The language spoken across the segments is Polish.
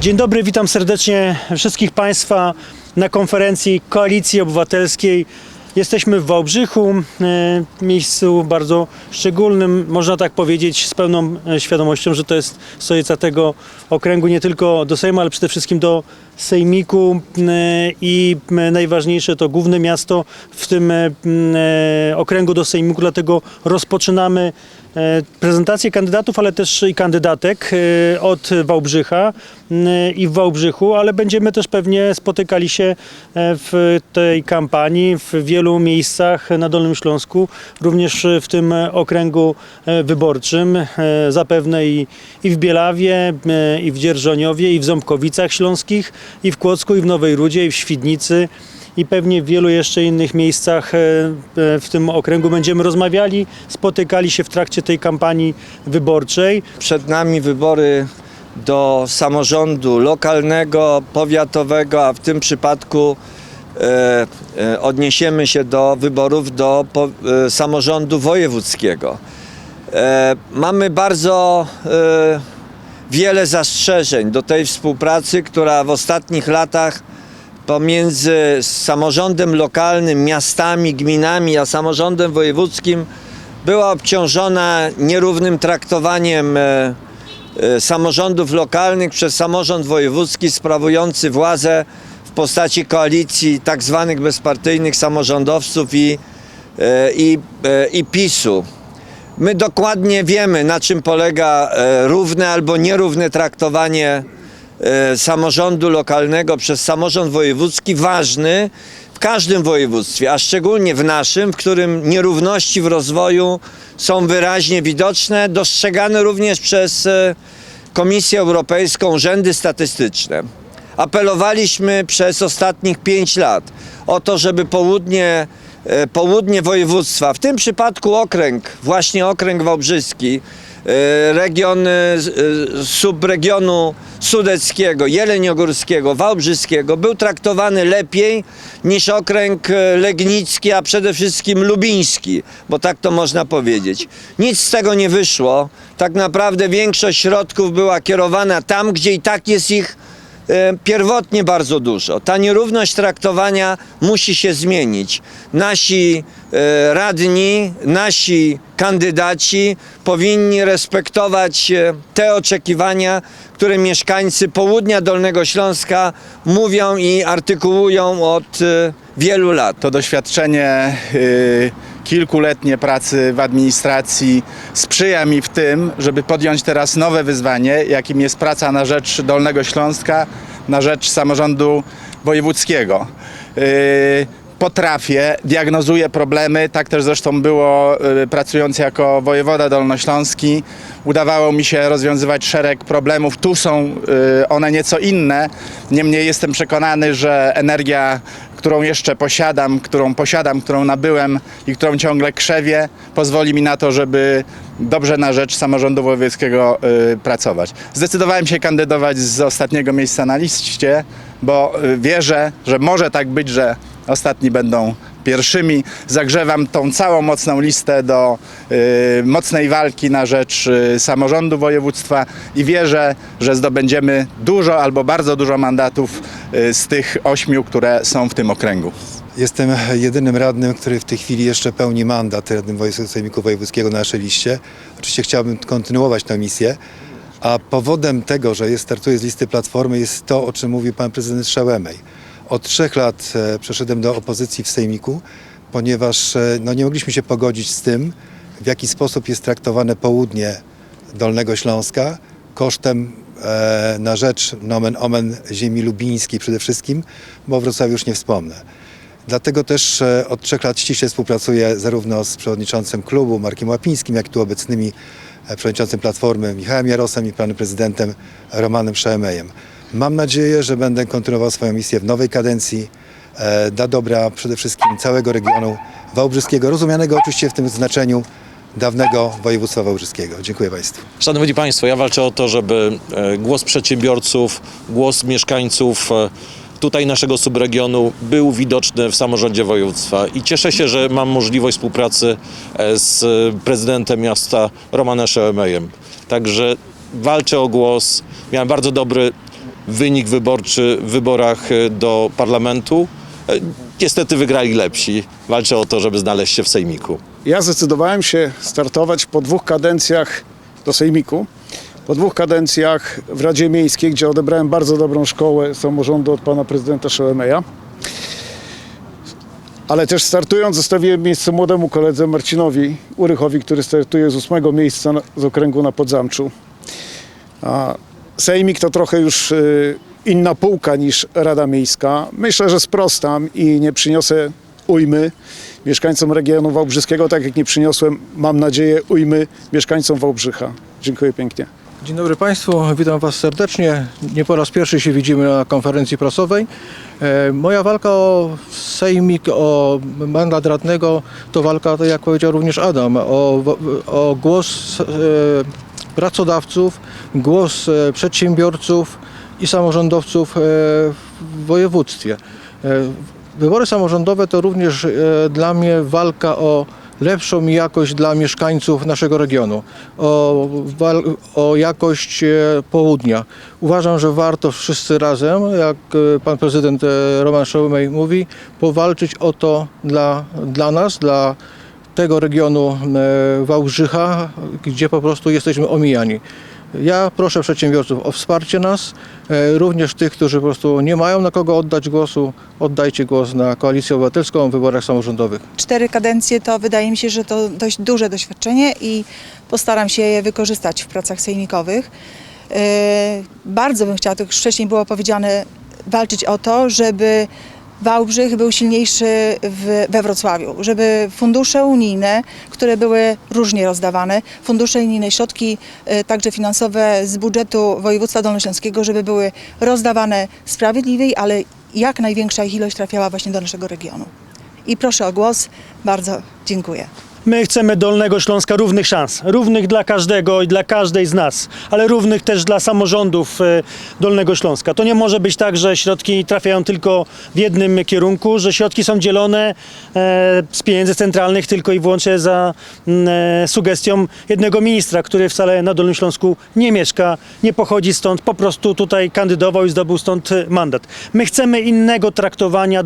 Dzień dobry, witam serdecznie wszystkich Państwa na konferencji Koalicji Obywatelskiej. Jesteśmy w Wałbrzychu, e, miejscu bardzo szczególnym, można tak powiedzieć, z pełną e, świadomością, że to jest stolica tego okręgu nie tylko do Sejmu, ale przede wszystkim do Sejmiku e, i najważniejsze to główne miasto w tym okręgu do Sejmiku, dlatego rozpoczynamy prezentację kandydatów, ale też i kandydatek e, od Wałbrzycha m, i w Wałbrzychu, ale będziemy też pewnie spotykali się e, w tej kampanii w wielu miejscach na Dolnym Śląsku, również w tym okręgu e, wyborczym, e, zapewne i, i w Bielawie, e, i w Dzierżoniowie, i w Ząbkowicach Śląskich, i w Kłodzku, i w Nowej Rudzie, i w Świdnicy i pewnie w wielu jeszcze innych miejscach e, e, w tym okręgu będziemy rozmawiali, spotykali się w trakcie tej kampanii wyborczej. Przed nami wybory do samorządu lokalnego, powiatowego, a w tym przypadku e, odniesiemy się do wyborów do samorządu wojewódzkiego. Mamy bardzo wiele zastrzeżeń do tej współpracy, która w ostatnich latach pomiędzy samorządem lokalnym, miastami, gminami, a samorządem wojewódzkim była obciążona nierównym traktowaniem e, e, samorządów lokalnych przez samorząd wojewódzki sprawujący władzę w postaci koalicji tak zwanych bezpartyjnych samorządowców i, e, i, i PiSu. My dokładnie wiemy, na czym polega równe albo nierówne traktowanie samorządu lokalnego przez samorząd wojewódzki, ważny w każdym województwie, a szczególnie w naszym, w którym nierówności w rozwoju są wyraźnie widoczne, dostrzegane również przez e, Komisję Europejską, urzędy statystyczne. Apelowaliśmy przez ostatnich pięć lat o to, żeby południe, e, południe województwa, w tym przypadku okręg, właśnie okręg wałbrzyski, e, region e, e, subregionu sudeckiego, jeleniogórskiego, wałbrzyskiego był traktowany lepiej niż okręg e, legnicki, a przede wszystkim lubiński, bo tak to można powiedzieć. Nic z tego nie wyszło. Tak naprawdę większość środków była kierowana tam, gdzie i tak jest ich e, pierwotnie bardzo dużo. Ta nierówność traktowania musi się zmienić. Nasi e, radni, nasi kandydaci powinni respektować e, te oczekiwania, które mieszkańcy południa Dolnego Śląska mówią i artykułują od e, wielu lat. To doświadczenie y, kilkuletnie pracy w administracji sprzyja mi w tym, żeby podjąć teraz nowe wyzwanie, jakim jest praca na rzecz Dolnego Śląska, na rzecz samorządu wojewódzkiego. Y, Potrafię, diagnozuję problemy, tak też zresztą było y, pracując jako wojewoda dolnośląski. Udawało mi się rozwiązywać szereg problemów. Tu są y, one nieco inne, niemniej jestem przekonany, że energia którą jeszcze posiadam, którą posiadam, którą nabyłem i którą ciągle krzewię, pozwoli mi na to, żeby dobrze na rzecz samorządu wojewódzkiego y, pracować. Zdecydowałem się kandydować z ostatniego miejsca na liście, bo y, wierzę, że może tak być, że ostatni będą pierwszymi. Zagrzewam tą całą mocną listę do y, mocnej walki na rzecz y, samorządu województwa i wierzę, że zdobędziemy dużo albo bardzo dużo mandatów y, z tych ośmiu, które są w tym okręgu. Jestem jedynym radnym, który w tej chwili jeszcze pełni mandat radnym wojewódzkiego Wojewódzkiego na naszej liście. Oczywiście chciałbym kontynuować tę misję, a powodem tego, że jest, startuję z listy Platformy jest to, o czym mówił pan prezydent Szałemej. Od trzech lat e, przeszedłem do opozycji w Sejmiku, ponieważ e, no, nie mogliśmy się pogodzić z tym, w jaki sposób jest traktowane południe Dolnego Śląska kosztem e, na rzecz nomen omen ziemi lubińskiej przede wszystkim, bo o Wrocławiu już nie wspomnę. Dlatego też e, od trzech lat ściśle współpracuję zarówno z przewodniczącym klubu Markiem Łapińskim, jak i tu obecnymi przewodniczącym Platformy Michałem Jarosem i panem prezydentem Romanem Szaemejem. Mam nadzieję, że będę kontynuował swoją misję w nowej kadencji e, dla dobra przede wszystkim całego regionu wałbrzyskiego, rozumianego oczywiście w tym znaczeniu dawnego województwa wałbrzyskiego. Dziękuję Państwu. Szanowni Państwo, ja walczę o to, żeby e, głos przedsiębiorców, głos mieszkańców e, tutaj naszego subregionu był widoczny w samorządzie województwa i cieszę się, że mam możliwość współpracy e, z prezydentem miasta Romanem Szełemejem. Także walczę o głos. Miałem bardzo dobry wynik wyborczy w wyborach e, do parlamentu. E, Niestety wygrali lepsi. Walczę o to, żeby znaleźć się w sejmiku. Ja zdecydowałem się startować po dwóch kadencjach do Sejmiku. Po dwóch kadencjach w Radzie Miejskiej, gdzie odebrałem bardzo dobrą szkołę samorządu od pana prezydenta Szolemeja. Ale też startując zostawiłem miejsce młodemu koledze Marcinowi Urychowi, który startuje z ósmego miejsca z okręgu na Podzamczu. Sejmik to trochę już y, inna półka niż Rada Miejska. Myślę, że sprostam i nie przyniosę ujmy mieszkańcom regionu Wałbrzyskiego, tak jak nie przyniosłem, mam nadzieję, ujmy mieszkańcom Wałbrzycha. Dziękuję pięknie. Dzień dobry Państwu, witam Was serdecznie. Nie po raz pierwszy się widzimy na konferencji prasowej. E, Moja walka o sejmik, o mandat radnego to walka, tak jak powiedział również Adam, o, o głos e, pracodawców, głos e, przedsiębiorców i samorządowców e, w województwie. E, Wybory samorządowe to również dla mnie walka o lepszą jakość dla mieszkańców naszego regionu, o, o jakość południa. Uważam, że warto wszyscy razem, jak pan prezydent Roman Szołmej mówi, powalczyć o to dla, dla nas, dla tego regionu Wałbrzycha, gdzie po prostu jesteśmy omijani. Ja proszę przedsiębiorców o wsparcie nas, e, również tych, którzy po prostu nie mają na kogo oddać głosu, oddajcie głos na Koalicję Obywatelską w wyborach samorządowych. cztery kadencje to wydaje mi się, że to dość duże doświadczenie i postaram się je wykorzystać w pracach sejmikowych. Yy, Bardzo bym chciała, to już wcześniej było powiedziane, walczyć o to, żeby Wałbrzych był silniejszy w, we Wrocławiu, żeby fundusze unijne, które były różnie rozdawane, fundusze unijne, środki yy, także finansowe z budżetu województwa dolnośląskiego, żeby były rozdawane sprawiedliwiej, ale jak największa ich ilość trafiała właśnie do naszego regionu. I proszę o głos. Bardzo dziękuję. My chcemy Dolnego Śląska równych szans, równych dla każdego i dla każdej z nas, ale równych też dla samorządów e, Dolnego Śląska. To nie może być tak, że środki trafiają tylko w jednym kierunku, że środki są dzielone e, z pieniędzy centralnych tylko i wyłącznie za e, sugestią jednego ministra, który wcale na Dolnym Śląsku nie mieszka, nie pochodzi stąd, po prostu tutaj kandydował i zdobył stąd mandat. My chcemy innego traktowania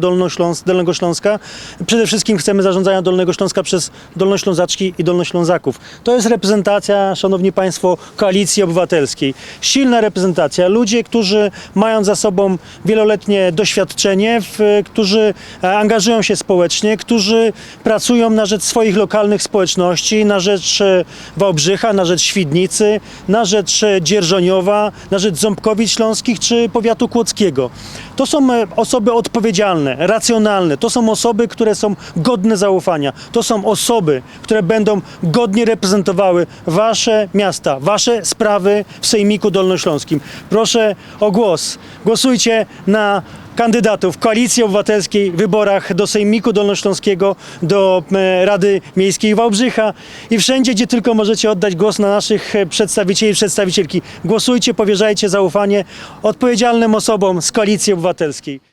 Dolnego Śląska. Przede wszystkim chcemy zarządzania Dolnego Śląska przez Dolnoślązaczki i Dolnoślązaków. To jest reprezentacja, szanowni państwo, koalicji obywatelskiej. Silna reprezentacja. Ludzie, którzy mają za sobą wieloletnie doświadczenie, w, którzy e, angażują się społecznie, którzy pracują na rzecz swoich lokalnych społeczności, na rzecz e, Wałbrzycha, na rzecz Świdnicy, na rzecz e, Dzierżoniowa, na rzecz Ząbkowic Śląskich czy powiatu kłodzkiego. To są osoby odpowiedzialne, racjonalne. To są osoby, które są godne zaufania. To są osoby, które będą godnie reprezentowały wasze miasta, wasze sprawy w Sejmiku Dolnośląskim. Proszę o głos. Głosujcie na kandydatów Koalicji Obywatelskiej w wyborach do Sejmiku Dolnośląskiego, do e, Rady Miejskiej Wałbrzycha i wszędzie, gdzie tylko możecie oddać głos na naszych przedstawicieli i przedstawicielki. Głosujcie, powierzajcie zaufanie odpowiedzialnym osobom z Koalicji Obywatelskiej.